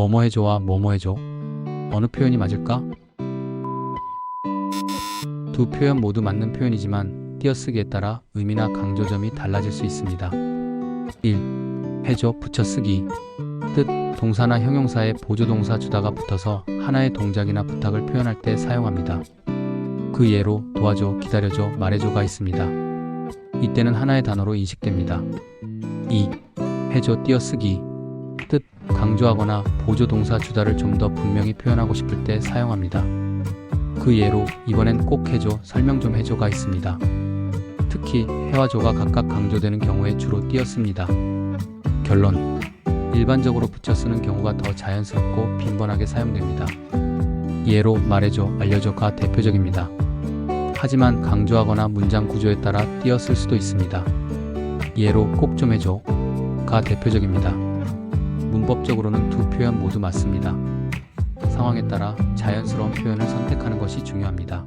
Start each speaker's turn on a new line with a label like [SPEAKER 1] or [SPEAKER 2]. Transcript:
[SPEAKER 1] 뭐뭐 해줘와 뭐뭐 해줘. 어느 표현이 맞을까? 두 표현 모두 맞는 표현이지만 띄어쓰기에 따라 의미나 강조점이 달라질 수 있습니다. 1. 해줘 붙여쓰기 뜻 동사나 형용사에 보조동사 주다가 붙어서 하나의 동작이나 부탁을 표현할 때 사용합니다. 그 예로 도와줘, 기다려줘, 말해줘가 있습니다. 이때는 하나의 단어로 인식됩니다. 2. 해줘 띄어쓰기 뜻 강조하거나 보조 동사 주다를 좀 더 분명히 표현하고 싶을 때 사용합니다. 그 예로 이번엔 꼭 해줘, 설명 좀 해줘가 있습니다. 특히 해와 조가 각각 강조되는 경우에 주로 띄었습니다. 결론 일반적으로 붙여 쓰는 경우가 더 자연스럽고 빈번하게 사용됩니다. 예로 말해줘, 알려줘가 대표적입니다. 하지만 강조하거나 문장 구조에 따라 쓸 수도 있습니다. 예로 꼭 좀 해줘 가 대표적입니다. 문법적으로는 두 표현 모두 맞습니다. 상황에 따라 자연스러운 표현을 선택하는 것이 중요합니다.